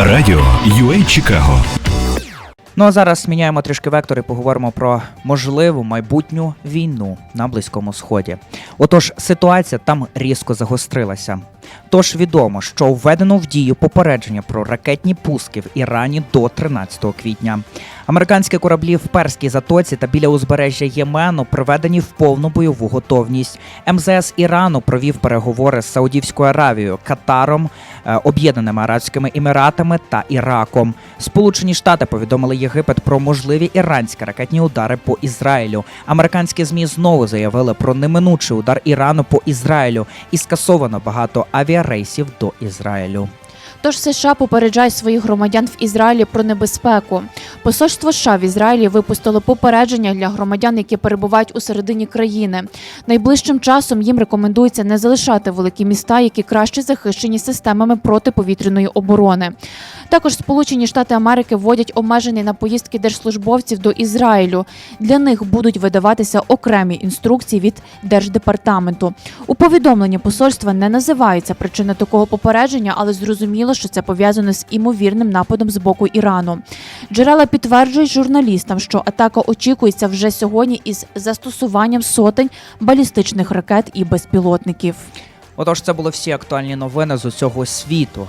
Радіо UA Чикаго. Ну а зараз міняємо трішки вектор і поговоримо про можливу майбутню війну на Близькому Сході. Отож, ситуація там різко загострилася. Тож відомо, що введено в дію попередження про ракетні пуски в Ірані до 13 квітня. Американські кораблі в Перській затоці та біля узбережжя Ємену приведені в повну бойову готовність. МЗС Ірану провів переговори з Саудівською Аравією, Катаром, е, Об'єднаними Арабськими Еміратами та Іраком. Сполучені Штати повідомили Єгипет про можливі іранські ракетні удари по Ізраїлю. Американські змі знову заявили про неминучий удар Ірану по Ізраїлю і скасовано багато авіарейсів до Ізраїлю. Тож США попереджає своїх громадян в Ізраїлі про небезпеку. Посольство США в Ізраїлі випустило попередження для громадян, які перебувають у середині країни. Найближчим часом їм рекомендується не залишати великі міста, які краще захищені системами протиповітряної оборони. Також Сполучені Штати Америки вводять обмеження на поїздки держслужбовців до Ізраїлю. Для них будуть видаватися окремі інструкції від держдепартаменту. У повідомленні посольства не називається причина такого попередження, але зрозуміло, що це пов'язано з імовірним нападом з боку Ірану. Джерела підтверджують журналістам, що атака очікується вже сьогодні із застосуванням сотень балістичних ракет і безпілотників. Отож, це були всі актуальні новини з усього світу.